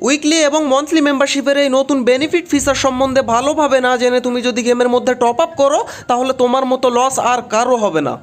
Weekly এবং monthly মেম্বারশিপের এই নতুন বেনিফিট ফিচার সম্বন্ধে ভালোভাবে না জেনে তুমি যদি গেমের মধ্যে টপ আপ করো, তাহলে তোমার মতো লস আর কারও হবে না।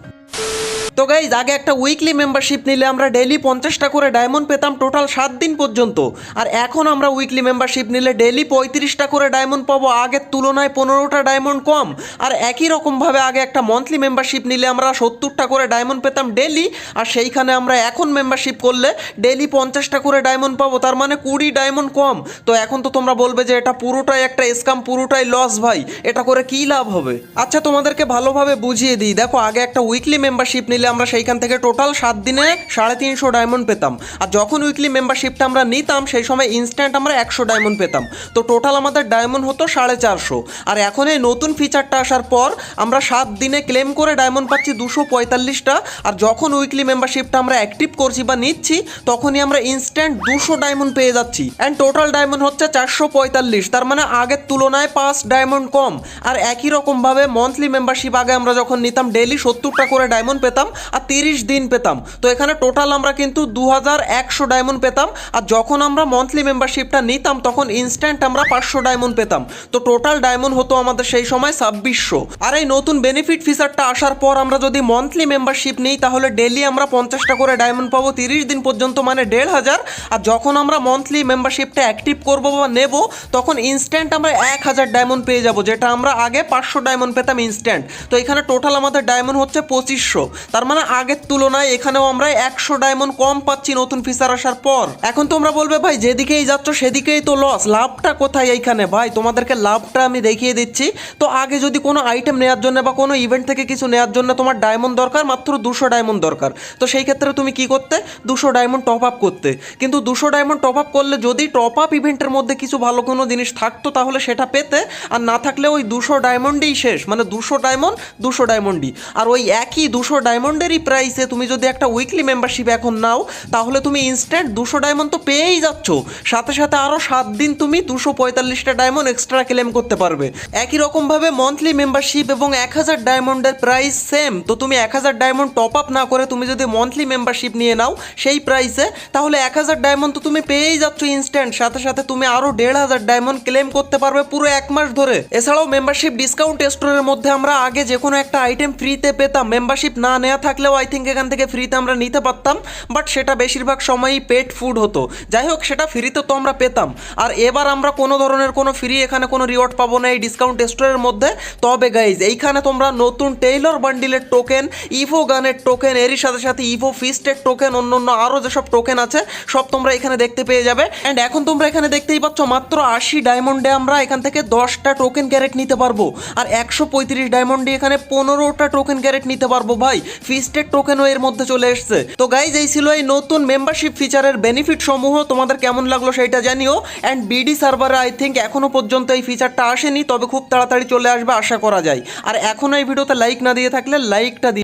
তো গাইজ আগে একটা উইকলি মেম্বারশিপ নিলে আমরা ডেলি পঞ্চাশটা করে ডায়মন্ড পেতাম টোটাল সাত দিন পর্যন্ত। আর এখন আমরা উইকলি মেম্বারশিপ নিলে ডেলি পঁয়ত্রিশটা করে ডায়মন্ড পাবো, আগের তুলনায় পনেরোটা ডায়মন্ড কম। আর একই রকমভাবে আগে একটা মান্থলি মেম্বারশিপ নিলে আমরা সত্তরটা করে ডায়মন্ড পেতাম ডেলি আর সেইখানে আমরা এখন মেম্বারশিপ করলে ডেলি পঞ্চাশটা করে ডায়মন্ড পাবো, তার মানে কুড়ি ডায়মন্ড কম। তো এখন তো তোমরা বলবে যে এটা পুরোটাই একটা স্কাম পুরোটাই লস ভাই। এটা করে কি লাভ হবে? আচ্ছা তোমাদেরকে ভালোভাবে বুঝিয়ে দিই। দেখো, আগে একটা উইকলি মেম্বারশিপ নিলে আমরা সেইখান থেকে টোটাল সাত দিনে সাড়ে তিনশো ডায়মন্ড পেতাম। আর যখন উইকলি মেম্বারশিপটা আমরা নিতাম, সেই সময় ইনস্ট্যান্ট আমরা একশো ডায়মন্ড পেতাম। তো টোটাল আমাদের ডায়মন্ড হতো সাড়ে চারশো। আর এখন এই নতুন ফিচারটা আসার পর আমরা সাত দিনে ক্লেম করে ডায়মন্ড পাচ্ছি দুশো পঁয়তাল্লিশটা। আর যখন উইকলি মেম্বারশিপটা আমরা অ্যাক্টিভ করছি বা নিচ্ছি, তখনই আমরা ইনস্ট্যান্ট দুশো ডায়মন্ড পেয়ে যাচ্ছি। অ্যান্ড টোটাল ডায়মন্ড হচ্ছে চারশো পঁয়তাল্লিশ। তার মানে আগের তুলনায় পাঁচ ডায়মন্ড কম। আর একই রকমভাবে মান্থলি মেম্বারশিপ আগে আমরা যখন নিতাম ডেলি সত্তরটা করে ডায়মন্ড পেতাম। আর তিরিশ দিন পেতাম। তো এখানে টোটাল আমরা কিন্তু দু হাজার একশো ডায়মন্ড পেতাম। আর যখন আমরা মান্থলি মেম্বারশিপটা নিতাম, তখন ইনস্ট্যান্ট আমরা পাঁচশো ডায়মন্ড পেতাম। তো টোটাল ডায়মন্ড হতো আমাদের সেই সময় ছাব্বিশশো। আর এই নতুন বেনিফিট ফিচারটা আসার পর আমরা যদি মান্থলি মেম্বারশিপ নিই, তাহলে ডেলি আমরা পঞ্চাশটা করে ডায়মন্ড পাবো তিরিশ দিন পর্যন্ত মানে দেড় হাজার। আর যখন আমরা মান্থলি মেম্বারশিপটা অ্যাক্টিভ করব বা নেব, তখন ইনস্ট্যান্ট আমরা এক হাজার ডায়মন্ড পেয়ে যাব, যেটা আমরা আগে পাঁচশো ডায়মন্ড পেতাম ইনস্ট্যান্ট তো এখানে টোটাল আমাদের ডায়মন্ড হচ্ছে পঁচিশশো। তার মানে আগের তুলনায় এখানেও আমরা একশো ডায়মন্ড কম পাচ্ছি নতুন ফিচার আসার পর। এখন তোমরা বলবে, ভাই, যেদিকেই যাচ্ছ সেদিকেই তো লস লাভটা কোথায় এইখানে? ভাই, তোমাদেরকে লাভটা আমি দেখিয়ে দিচ্ছি। তো আগে যদি কোনো আইটেম নেওয়ার জন্য বা কোনো ইভেন্ট থেকে কিছু নেওয়ার জন্য তোমার ডায়মন্ড দরকার, মাত্র দুশো ডায়মন্ড দরকার। তো সেই ক্ষেত্রে তুমি কি করতে? দুশো ডায়মন্ড টপ আপ করতে। কিন্তু দুশো ডায়মন্ড টপ আপ করলে যদি টপ আপ ইভেন্টের মধ্যে কিছু ভালো কোনো জিনিস থাকতো, তাহলে সেটা পেতে, আর না থাকলে ওই দুশো ডায়মন্ডই শেষ। মানে দুশো ডায়মন্ড দুশো ডায়মন্ডই আর ওই একই দুশো ডায়মন্ডেরই প্রাইসে তুমি যদি একটা উইকলি মেম্বারশিপ এখন নাও, তাহলে তুমি ইনস্ট্যান্ট দুশো ডায়মন্ড তো পেয়েই যাচ্ছ। সাথে সাথে আরও সাত দিন তুমি দুশো পঁয়তাল্লিশটা ডায়মন্ড এক্সট্রা ক্লেম করতে পারবে। একই রকমভাবে মান্থলি মেম্বারশিপ এবং এক হাজার ডায়মন্ডের প্রাইস সেম তো তুমি এক হাজার ডায়মন্ড টপ আপ না করে তুমি যদি মান্থলি মেম্বারশিপ নিয়ে নাও সেই প্রাইসে তাহলে এক হাজার ডায়মন্ড তো তুমি পেয়েই যাচ্ছ ইনস্ট্যান্ট সাথে সাথে তুমি আরও দেড় হাজার ডায়মন্ড ক্লেম করতে পারবে পুরো এক মাস ধরে। এছাড়াও মেম্বারশিপ ডিসকাউন্ট স্টোরের মধ্যে আমরা আগে যে কোনো একটা আইটেম ফ্রিতে পেতাম। মেম্বারশিপ না নেওয়া থাকলেও আই থিঙ্ক এখান থেকে ফ্রিতে আমরা নিতে পারতাম বাট সেটা বেশিরভাগ সময়ই পেড ফুড হতো। যাই হোক সেটা ফ্রিতে তো আমরা পেতাম। আর এবার আমরা কোনো ধরনের কোনো ফ্রি এখানে কোনো রিওয়ার্ড পাবো না এই ডিসকাউন্ট স্টোরের মধ্যে। তবে গাইজ এইখানে তোমরা নতুন টেইলর বান্ডিলের টোকেন ইভো গানের টোকেন এরই সাথে সাথে ইভো ফিস্টের টোকেন অন্য অন্য আরও যেসব টোকেন আছে, সব তোমরা এখানে দেখতে পেয়ে যাবে। অ্যান্ড এখন তোমরা এখানে দেখতেই পাচ্ছ মাত্র আশি ডায়মন্ডে আমরা এখান থেকে দশটা টোকেন ক্যারেট নিতে পারব। আর একশো পঁয়ত্রিশ ডায়মন্ডে এখানে পনেরোটা টোকেন ক্যারেট নিতে পারব ভাই। ফিস্টের টোকেনও এর মধ্যে চলে এসছে। তো গাইজ এই ছিল এই নতুন মেম্বারশিপ ফিচারের বেনিফিট সমূহ। তোমাদের কেমন লাগল সেটা জানিও। অ্যান্ড বিডি সার্ভারে আই থিঙ্ক এখনও পর্যন্ত এই ফিচারটা আসেনি, তবে খুব তাড়াতাড়ি চলে আসবে, আশা করা যায়। আর এখনও এই ভিডিওতে লাইক না দিয়ে থাকলে লাইকটা দিয়ে